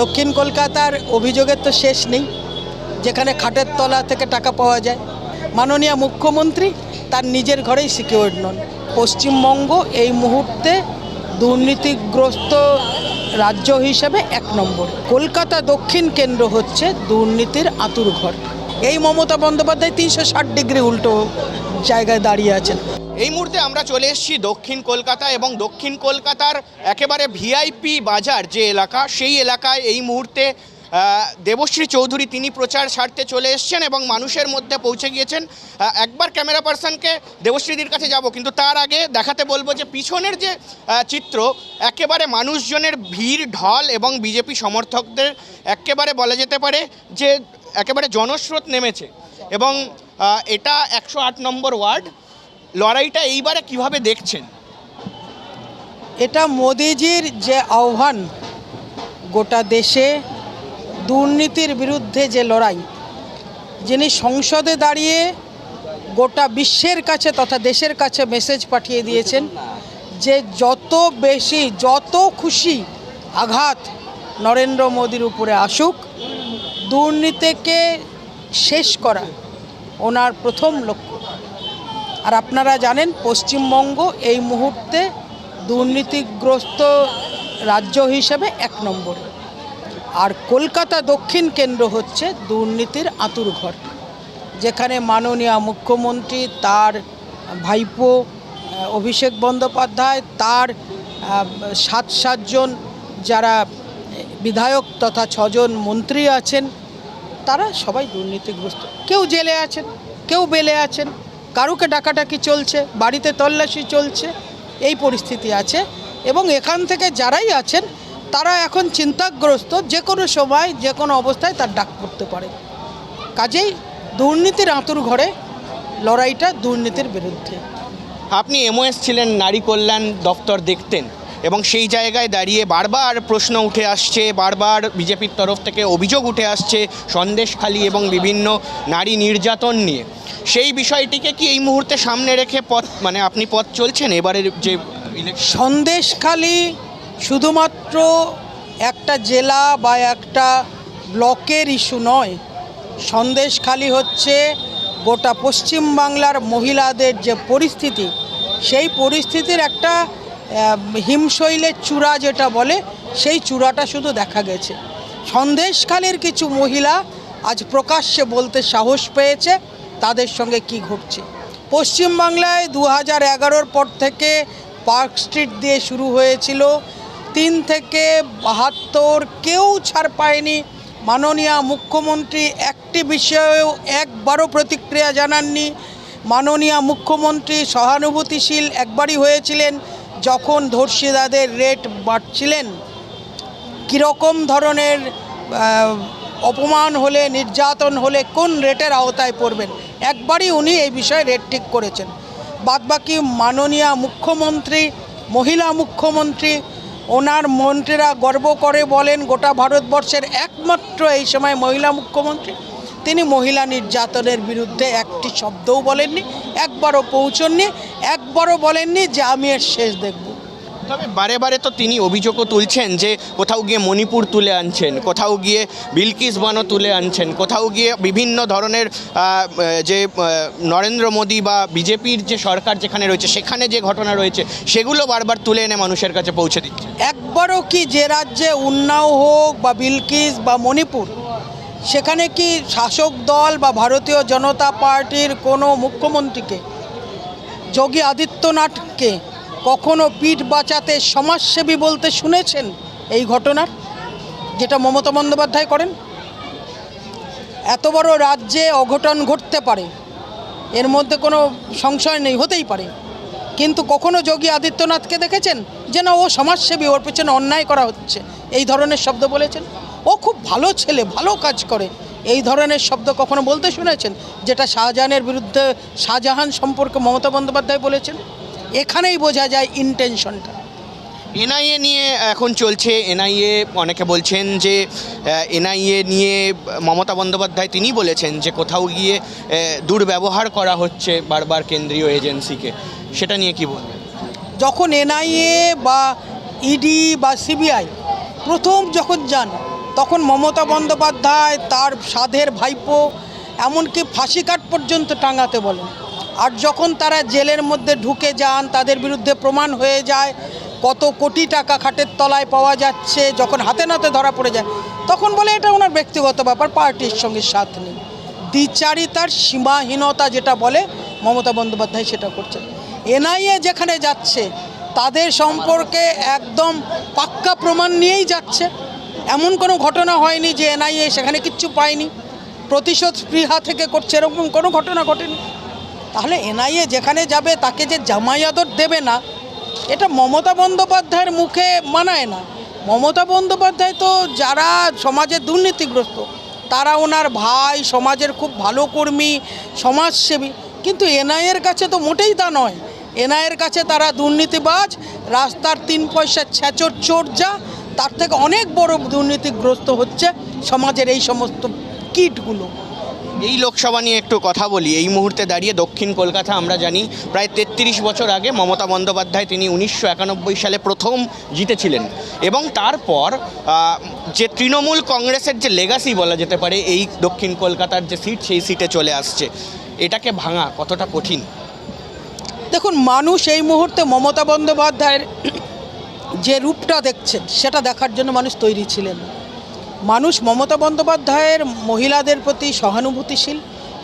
দক্ষিণ কলকাতার অভিযোগের তো শেষ নেই। যেখানে খাটের তলা থেকে টাকা পাওয়া যায়। মাননীয় মুখ্যমন্ত্রী তার নিজের ঘরেই সিকিউর নন। পশ্চিমবঙ্গ এই মুহূর্তে দুর্নীতিগ্রস্ত রাজ্য হিসেবে এক নম্বর। কলকাতা দক্ষিণ কেন্দ্র হচ্ছে দুর্নীতির আতুর ঘর এই মমতা বন্দ্যোপাধ্যায় তিনশো ষাট ডিগ্রি উল্টো জায়গায় দাঁড়িয়ে আছেন। এই মুহূর্তে আমরা চলে এসেছি দক্ষিণ কলকাতা এবং দক্ষিণ কলকাতার একেবারে ভিআইপি বাজার যে এলাকা, সেই এলাকায় এই মুহূর্তে দেবশ্রী চৌধুরী তিনি প্রচার সারতে চলে এসেছেন এবং মানুষের মধ্যে পৌঁছে গিয়েছেন। একবার ক্যামেরা পার্সনকে দেবশ্রীদির কাছে যাব, কিন্তু তার আগে দেখাতে বলব যে পিছনের যে চিত্র, একেবারে মানুষজনের ভিড়, ঢল এবং বিজেপি সমর্থকদের একেবারে বলা যেতে পারে যে, একেবারে জনস্রোত নেমেছে। এবং এটা একশো আট নম্বর ওয়ার্ড। লড়াইটা এইবারে কীভাবে দেখছেন? এটা মোদিজির যে আহ্বান, গোটা দেশে দুর্নীতির বিরুদ্ধে যে লড়াই, যিনি সংসদে দাঁড়িয়ে গোটা বিশ্বের কাছে তথা দেশের কাছে মেসেজ পাঠিয়ে দিয়েছেন যে যত বেশি, যত খুশি আঘাত নরেন্দ্র মোদির উপরে আসুক, দুর্নীতিকে শেষ করা ওনার প্রথম লক্ষ্য। আর আপনারা জানেন, পশ্চিমবঙ্গ এই মুহূর্তে দুর্নীতিগ্রস্ত রাজ্য হিসেবে এক নম্বরে। আর কলকাতা দক্ষিণ কেন্দ্র হচ্ছে দুর্নীতির আতুর ঘর, যেখানে মাননীয় মুখ্যমন্ত্রী, তার ভাইপো অভিষেক বন্দ্যোপাধ্যায়, তার সাত সাতজন যারা বিধায়ক তথা ছজন মন্ত্রী আছেন, তারা সবাই দুর্নীতিগ্রস্ত। কেউ জেলে আছেন, কেউ বেলে আছেন। কারুকে ডাকাডাকি চলছে, বাড়িতে তল্লাশি চলছে, এই পরিস্থিতি আছে। এবং এখান থেকে যারাই আছেন, তারা এখন চিন্তাগ্রস্ত যে কোনো সময়, যে কোনো অবস্থায় তার ডাক পড়তে পারে। কাজেই দুর্নীতির আঁতুর ঘরে, লড়াইটা দুর্নীতির বিরুদ্ধে। আপনি এমওএস ছিলেন, নারী কল্যাণ দপ্তর দেখতেন। এবং সেই জায়গায় দাঁড়িয়ে বারবার প্রশ্ন উঠে আসছে, বারবার বিজেপির তরফ থেকে অভিযোগ উঠে আসছে সন্দেশখালী এবং বিভিন্ন নারী নির্যাতন নিয়ে। সেই বিষয়টিকে কি এই মুহূর্তে সামনে রেখে পথ মানে আপনি পথ চলছেন এবারের যে সন্দেশখালি শুধুমাত্র একটা জেলা বা একটা ব্লকের ইস্যু নয়। সন্দেশখালি হচ্ছে গোটা পশ্চিমবাংলার মহিলাদের যে পরিস্থিতি, সেই পরিস্থিতির একটা হিমশৈলের চূড়া যেটা বলে, সেই চূড়াটা শুধু দেখা গেছে। সন্দেশখালির কিছু মহিলা আজ প্রকাশ্যে বলতে সাহস পেয়েছে তাদের সঙ্গে কি ঘটছে। পশ্চিমবাংলায় দু হাজার এগারোর পর থেকে পার্ক স্ট্রিট দিয়ে শুরু হয়েছিল। তিন থেকে বাহাত্তর কেউ ছাড় পায়নি। মাননীয় মুখ্যমন্ত্রী একটি বিষয়েও একবারও প্রতিক্রিয়া জানাননি। মাননীয় মুখ্যমন্ত্রী সহানুভূতিশীল একবারই হয়েছিলেন। যখন ধর্ষিতাদের রেট বাড়ছিলেন, কীরকম ধরনের অপমান হলে, নির্যাতন হলে কোন রেটের আওতায় পড়বেন? একবারই উনি এই বিষয়ে রেট ঠিক করেছেন। বাদবাকি মাননীয় মুখ্যমন্ত্রী, মহিলা মুখ্যমন্ত্রী, ওনার মন্ত্রীরা গর্ব করে বলেন, গোটা ভারতবর্ষের একমাত্র এই সময় মহিলা মুখ্যমন্ত্রী। তিনি মহিলা নির্যাতনের বিরুদ্ধে একটি শব্দও বলেননি, একবারও পৌঁছননি। একবারও বলেননি যে আমি এর শেষ দেখব। তবে বারে বারে তো তিনি অভিযোগও তুলছেন যে কোথাও গিয়ে মণিপুর তুলে আনছেন কোথাও গিয়ে বিলকিস বানো তুলে আনছেন কোথাও গিয়ে বিভিন্ন ধরনের যে নরেন্দ্র মোদী বা বিজেপির যে সরকার যেখানে রয়েছে সেখানে যে ঘটনা রয়েছে সেগুলো বারবার তুলে এনে মানুষের কাছে পৌঁছে দিচ্ছে। একবারও কি যে রাজ্যে উন্নাও হোক বা বিলকিস বা মণিপুর সেখানে কি শাসক দল বা ভারতীয় জনতা পার্টির কোনো মুখ্যমন্ত্রীকে যোগী আদিত্যনাথকে কখনো পিঠ বাঁচাতে সমাজসেবী বলতে শুনেছেন এই ঘটনার? যেটা মমতা বন্দ্যোপাধ্যায় করেন? এত বড় রাজ্যে অঘটন ঘটতে পারে, এর মধ্যে কোনো সংশয় নেই, হতেই পারে। কিন্তু কখনো যোগী আদিত্যনাথকে দেখেছেন? যে না, ও সমাজসেবী, ওর পেছনে অন্যায় করা হচ্ছে, এই ধরনের শব্দ বলেছেন? ও খুব ভালো ছেলে, ভালো কাজ করে। এই ধরনের শব্দ কখনো বলতে শুনেছেন? যেটা শাহজাহানের বিরুদ্ধে শাহজাহান সম্পর্কে মমতা বন্দ্যোপাধ্যায় বলেছেন? এখানেই বোঝা যায় ইন্টেনশনটা এনআইএ নিয়ে এখন চলছে। এনআইএ অনেকে বলছেন যে এনআইএ নিয়ে মমতা বন্দ্যোপাধ্যায় তিনি বলেছেন যে কোথাও গিয়ে দুর্ব্যবহার করা হচ্ছে বারবার কেন্দ্রীয় এজেন্সিকে। সেটা নিয়ে কি বলবেন? যখন এনআইএ বা ইডি বা সিবিআই প্রথম যখন যান তখন মমতা বন্দ্যোপাধ্যায় তার সাধের ভাইপো, এমনকি ফাঁসি কাট পর্যন্ত টাঙাতে বলেন। আর যখন তারা জেলের মধ্যে ঢুকে যান, তাদের বিরুদ্ধে প্রমাণ হয়ে যায়, কত কোটি টাকা খাটের তলায় পাওয়া যাচ্ছে, যখন হাতে নাতে ধরা পড়ে যায়, তখন বলে এটা ওনার ব্যক্তিগত ব্যাপার, পার্টির সঙ্গে সাথ নেই। দ্বিচারিতার সীমাহীনতা যেটা বলে, মমতা বন্দ্যোপাধ্যায় সেটা করছেন। এনআইএ যেখানে যাচ্ছে, তাদের সম্পর্কে একদম পাক্কা প্রমাণ নিয়েই যাচ্ছে। এমন কোনো ঘটনা হয়নি যে এনআইএ সেখানে কিচ্ছু পায়নি। প্রতিশোধ স্পৃহা থেকে করছে, এরকম কোনো ঘটনা ঘটেনি। তাহলে এনআইএ যেখানে যাবে, তাকে যে জামাই আদর দেবে না, এটা মমতা বন্দ্যোপাধ্যায়ের মুখে মানায় না। মমতা বন্দ্যোপাধ্যায় তো যারা সমাজে দুর্নীতিগ্রস্ত, তারা ওনার ভাই, সমাজের খুব ভালো কর্মী, সমাজসেবী, কিন্তু এনআইয়ের কাছে তো মোটেই তা নয়। এনআইয়ের কাছে তারা দুর্নীতিবাজ, রাস্তার তিন পয়সা ছ্যাচর চোর যা তার থেকে অনেক বড় দুর্নীতিগ্রস্ত হচ্ছে সমাজের এই সমস্ত কিটগুলো। এই লোকসভা নিয়ে একটু কথা বলি। এই মুহূর্তে দাঁড়িয়ে দক্ষিণ কলকাতা আমরা জানি প্রায় তেত্রিশ বছর আগে মমতা বন্দ্যোপাধ্যায় তিনি উনিশশো একানব্বই সালে প্রথম জিতেছিলেন। এবং তারপর যে তৃণমূল কংগ্রেসের যে লেগাসি বলা যেতে পারে এই দক্ষিণ কলকাতার যে সিট সেই সিটে চলে আসছে। এটাকে ভাঙা কতটা কঠিন? দেখুন মানুষ এই মুহূর্তে মমতা বন্দ্যোপাধ্যায়ের যে রূপটা দেখছেন, সেটা দেখার জন্য মানুষ তৈরি ছিলেন। মানুষ মমতা বন্দ্যোপাধ্যায়ের মহিলাদের প্রতি সহানুভূতিশীল।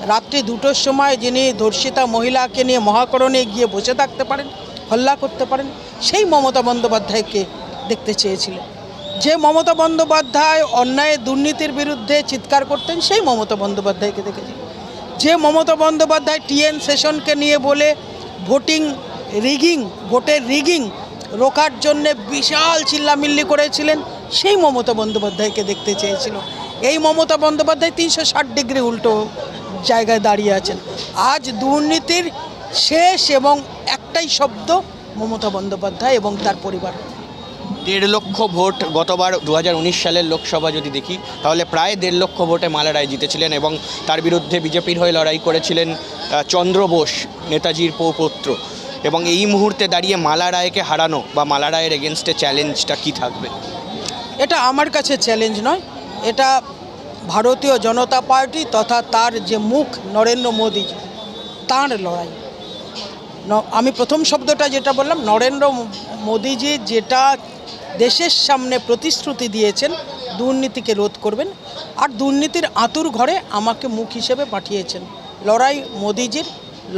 রাত্রি দুটোর সময় যিনি ধর্ষিতা মহিলাকে নিয়ে মহাকরণে গিয়ে বসে থাকতে পারেন, হল্লা করতে পারেন, সেই মমতা বন্দ্যোপাধ্যায়কে দেখতে চেয়েছিলেন। যে মমতা বন্দ্যোপাধ্যায় অন্যায় দুর্নীতির বিরুদ্ধে চিৎকার করতেন, সেই মমতা বন্দ্যোপাধ্যায়কে দেখেছি। যে মমতা বন্দ্যোপাধ্যায় টিএন সেশনকে নিয়ে বলে, ভোটিং, রিগিং, ভোটের রিগিং রোকার জন্যে বিশাল চিল্লামিল্লি করেছিলেন, সেই মমতা বন্দ্যোপাধ্যায়কে দেখতে চেয়েছিল। এই মমতা বন্দ্যোপাধ্যায় তিনশো ষাট ডিগ্রি উল্টো জায়গায় দাঁড়িয়ে আছেন। আজ দুর্নীতির শেষ এবং একটাই শব্দ মমতা বন্দ্যোপাধ্যায় এবং তার পরিবার। দেড় লক্ষ ভোট গতবার দু হাজার উনিশ সালের লোকসভা যদি দেখি, তাহলে প্রায় দেড় লক্ষ ভোটে মালা রায় জিতেছিলেন এবং তার বিরুদ্ধে বিজেপির হয়ে লড়াই করেছিলেন চন্দ্র বোস, নেতাজির পৌপুত্র। এবং এই মুহূর্তে দাঁড়িয়ে মালা রায়কে হারানো বা মালা রায়ের এগেনস্টে চ্যালেঞ্জটা কি থাকবে? এটা আমার কাছে চ্যালেঞ্জ নয়। এটা ভারতীয় জনতা পার্টি তথা তার যে মুখ নরেন্দ্র মোদী, তার লড়াই। আমি প্রথম শব্দটা যেটা বললাম, নরেন্দ্র মোদীজি যেটা দেশের সামনে প্রতিশ্রুতি দিয়েছেন, দুর্নীতিকে রোধ করবেন, আর দুর্নীতির আতুর ঘরে আমাকে মুখ হিসেবে পাঠিয়েছেন। লড়াই মোদিজির,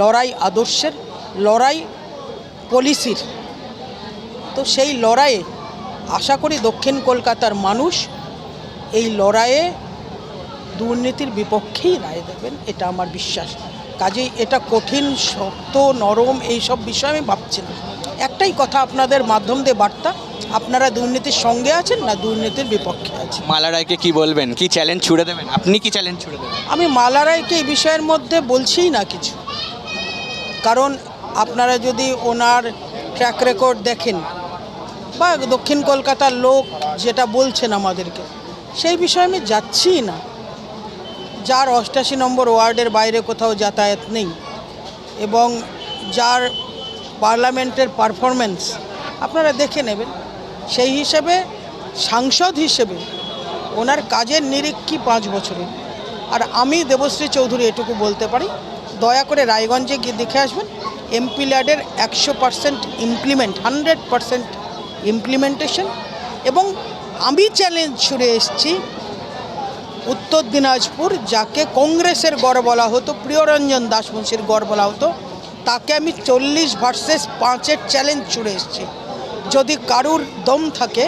লড়াই আদর্শের, লড়াই পলিসির। তো সেই লড়াইয়ে আশা করি দক্ষিণ কলকাতার মানুষ এই লড়াইয়ে দুর্নীতির বিপক্ষেই রায় দেবেন এটা আমার বিশ্বাস। কাজেই এটা কঠিন শক্ত নরম এই সব বিষয়ে আমি ভাবছি না। একটাই কথা আপনাদের মাধ্যম দিয়ে বার্তা আপনারা দুর্নীতির সঙ্গে আছেন না দুর্নীতির বিপক্ষে আছেন? মালা রায়কে কি বলবেন? কি চ্যালেঞ্জ ছুড়ে দেবেন? আপনি কি চ্যালেঞ্জ ছুড়ে দেবেন? আমি মালারাইকে এই বিষয়ের মধ্যে বলছিই না কিছু। কারণ আপনারা যদি ওনার ট্র্যাক রেকর্ড দেখেন, বা দক্ষিণ কলকাতার লোক যেটা বলছেন আমাদেরকে, সেই বিষয়ে আমি যাচ্ছি না। যার অষ্টাশি নম্বর ওয়ার্ডের বাইরে কোথাও যাতায়াত নেই, এবং যার পার্লামেন্টের পারফরমেন্স আপনারা দেখে নেবেন। সেই হিসেবে সাংসদ হিসেবে ওনার কাজের নিরিখ কি পাঁচ বছরের আর আমি দেবশ্রী চৌধুরী এটুকু বলতে পারি। দয়া করে রায়গঞ্জে গিয়ে দেখে আসবেন। এমপি ল্যাডের একশো percent implement hundred percent implementation এবং আমি চ্যালেঞ্জ ছুড়ে এসেছি উত্তর দিনাজপুর, যাকে কংগ্রেসের গড় বলা হতো, প্রিয়রঞ্জন দাসমুন্সির গড় বলা হতো, তাকে আমি চল্লিশ ভার্সেস পাঁচের চ্যালেঞ্জ ছুড়ে এসেছি। যদি কারুর দম থাকে,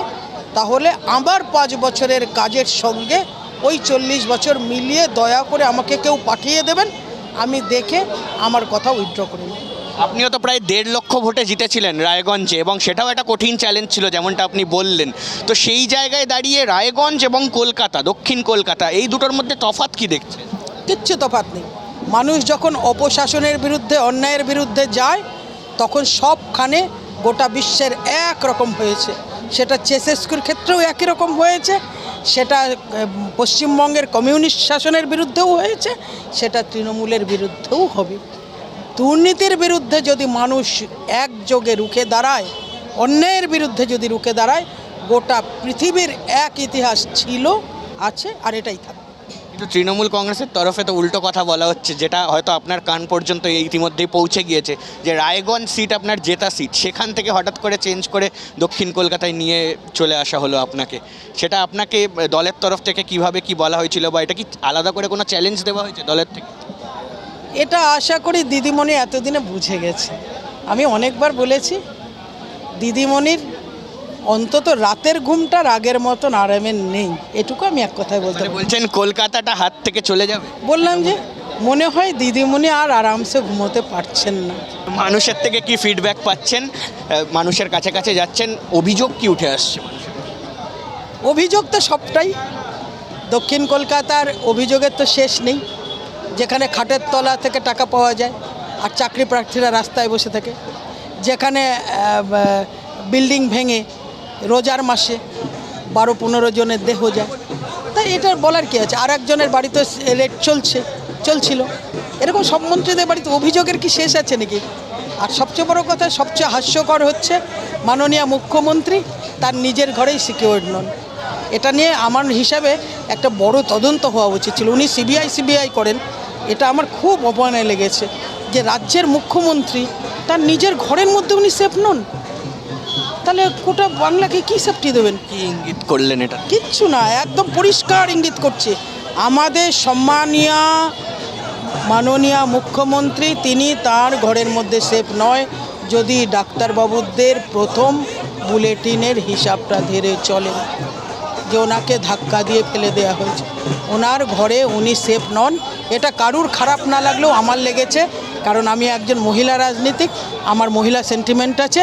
তাহলে আবার পাঁচ বছরের কাজের সঙ্গে ওই চল্লিশ বছর মিলিয়ে দয়া করে আমাকে কেউ পাঠিয়ে দেবেন, আমি দেখে আমার কথা উইথড্র করে নেব। আপনিও তো প্রায় দেড় লক্ষ ভোটে জিতেছিলেন রায়গঞ্জে, এবং সেটাও একটা কঠিন চ্যালেঞ্জ ছিল যেমনটা আপনি বললেন। তো সেই জায়গায় দাঁড়িয়ে রায়গঞ্জ এবং কলকাতা, দক্ষিণ কলকাতা, এই দুটোর মধ্যে তফাৎ কি দেখছেন? কিচ্ছু তফাত নেই। মানুষ যখন অপশাসনের বিরুদ্ধে, অন্যায়ের বিরুদ্ধে যায়, তখন সবখানে গোটা বিশ্বের এক রকম হয়েছে। সেটা চেসেস্কুর ক্ষেত্রেও একই রকম হয়েছে, সেটা পশ্চিমবঙ্গের কমিউনিস্ট শাসনের বিরুদ্ধেও হয়েছে, সেটা তৃণমূলের বিরুদ্ধেও হবে। দুর্নীতির বিরুদ্ধে যদি মানুষ একযোগে রুখে দাঁড়ায় অন্যায়ের বিরুদ্ধে যদি রুখে দাঁড়ায়, গোটা পৃথিবীর এক ইতিহাস ছিল, আছে আর এটাই থাকবে। কিন্তু তৃণমূল কংগ্রেসের তরফে তো উল্টো কথা বলা হচ্ছে, যেটা হয়তো আপনার কান পর্যন্ত ইতিমধ্যেই পৌঁছে গিয়েছে, যে রায়গঞ্জ সিট আপনার জেতা সিট সেখান থেকে হঠাৎ করে চেঞ্জ করে দক্ষিণ কলকাতায় নিয়ে চলে আসা হলো আপনাকে। সেটা আপনাকে দলের তরফ থেকে কীভাবে কি বলা হয়েছিল বা এটা কি আলাদা করে কোনো চ্যালেঞ্জ দেওয়া হয়েছে দলের থেকে? এটা আশা করি দিদিমণি এতদিনে বুঝে গেছে। আমি অনেকবার বলেছি দিদিমণির অন্তত রাতের ঘুমটা আগের মতন আরামের নেই। এটুকু আমি এক কথায় বলতে মানে বলছেন কলকাতাটা হাত থেকে চলে যাবে? বললাম যে মনে হয় দিদিমণি আর আরামসে ঘুমোতে পারছেন না। মানুষের থেকে কি ফিডব্যাক পাচ্ছেন? মানুষের কাছে কাছে যাচ্ছেন অভিযোগ কি উঠে আসছে অভিযোগ তো সবটাই। দক্ষিণ কলকাতার অভিযোগের তো শেষ নেই। যেখানে খাটের তলা থেকে টাকা পাওয়া যায় আর চাকরি প্রার্থীরা রাস্তায় বসে থাকে, যেখানে বিল্ডিং ভেঙে রোজার মাসে বারো পনেরো জনের দেহ যায়। তাই এটার বলার কি আছে? আর একজনের বাড়িতে রেট চলছে, চলছিল। এরকম সব মন্ত্রীদের বাড়িতে অভিযোগের কি শেষ আছে নাকি? আর সবচেয়ে বড় কথা, সবচেয়ে হাস্যকর হচ্ছে মাননীয় মুখ্যমন্ত্রী তার নিজের ঘরেই সিকিউর নন। এটা নিয়ে আমার হিসাবে একটা বড় তদন্ত হওয়া উচিত ছিল। উনি সিবিআই সিবিআই করেন। এটা আমার খুব অপমানে লেগেছে যে রাজ্যের মুখ্যমন্ত্রী তার নিজের ঘরের মধ্যে উনি সেফ নন। তাহলে গোটা বাংলাকে কী সেফটি দেবেন? কি ইঙ্গিত করলেন এটা? কিচ্ছু না একদম পরিষ্কার ইঙ্গিত করছে। আমাদের সম্মানীয় মাননীয় মুখ্যমন্ত্রী তিনি তার ঘরের মধ্যে সেফ নয়। যদি ডাক্তারবাবুদের প্রথম বুলেটিনের হিসাবটা ধরে চলে। যে ওনাকে ধাক্কা দিয়ে ফেলে দেওয়া হয়েছে। ওনার ঘরে উনি সেফ নন। এটা কারুর খারাপ না লাগলেও আমার লেগেছে, কারণ আমি একজন মহিলা রাজনীতিক, আমার মহিলা সেন্টিমেন্ট আছে,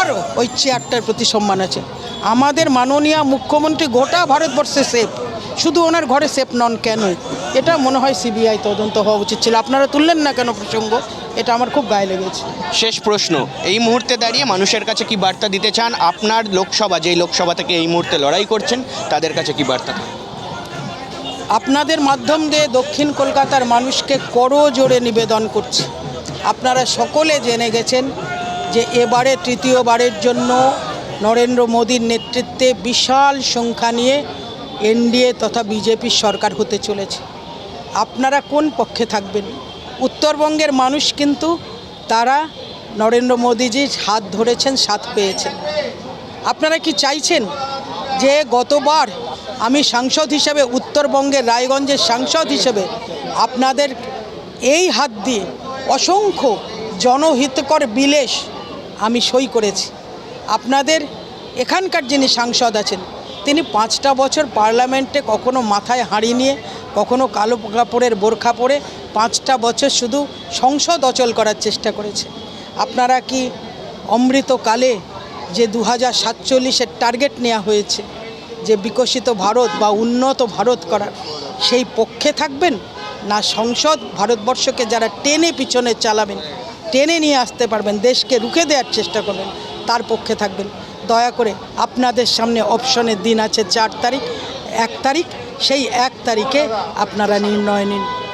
আরও ওই চেয়ারটার প্রতি সম্মান আছে। আমাদের মাননীয় মুখ্যমন্ত্রী গোটা ভারতবর্ষে সেফ শুধু ওনার ঘরে সেফ নন কেন এটা মনে হয় সিবিআই তদন্ত হওয়া উচিত ছিল। আপনারা তুললেন না কেন প্রসঙ্গ? এটা আমার খুব গায়ে লেগেছে। শেষ প্রশ্ন এই মুহূর্তে দাঁড়িয়ে মানুষের কাছে কি বার্তা দিতে চান? আপনার লোকসভা যেই লোকসভা থেকে এই মুহূর্তে লড়াই করছেন তাদের কাছে কি বার্তা? আপনাদের মাধ্যম দিয়ে দক্ষিণ কলকাতার মানুষকে করো জোরে নিবেদন করছি। আপনারা সকলে জেনে গেছেন যে এবারে তৃতীয়বারের জন্য নরেন্দ্র মোদীর নেতৃত্বে বিশাল সংখ্যা নিয়ে এনডিএ তথা বিজেপির সরকার হতে চলেছে। আপনারা কোন পক্ষে থাকবেন? উত্তরবঙ্গের মানুষ কিন্তু তারা নরেন্দ্র মোদীজির হাত ধরেছেন, সাথ পেয়েছেন। আপনারা কি চাইছেন যে গতবার আমি সাংসদ হিসেবে উত্তরবঙ্গের রায়গঞ্জের সাংসদ হিসেবে আপনাদের এই হাত দিয়ে অসংখ্য জনহিতকর বিলেস আমি সই করেছি। আপনাদের এখানকার যিনি সাংসদ আছেন, তিনি পাঁচটা বছর পার্লামেন্টে কখনো মাথায় হাঁড়ি নিয়ে, কখনো কালো কাপড়ের বোরখা পরে পাঁচটা বছর শুধু সংসদ অচল করার চেষ্টা করেছে। আপনারা কি অমৃতকালে যে দু হাজার সাতচল্লিশের টার্গেট নেওয়া হয়েছে, যে বিকশিত ভারত বা উন্নত ভারত করার, সেই পক্ষে থাকবেন? না সংসদ ভারতবর্ষকে যারা টেনে পিছনে চালাবেন, টেনে নিয়ে আসতে পারবেন, দেশকে রুখে দেওয়ার চেষ্টা করবেন, তার পক্ষে থাকবেন? দয়া করে আপনাদের সামনে অপশনের দিন আছে চার তারিখ, এক তারিখ, সেই এক তারিখে আপনারা নির্ণয় নিন।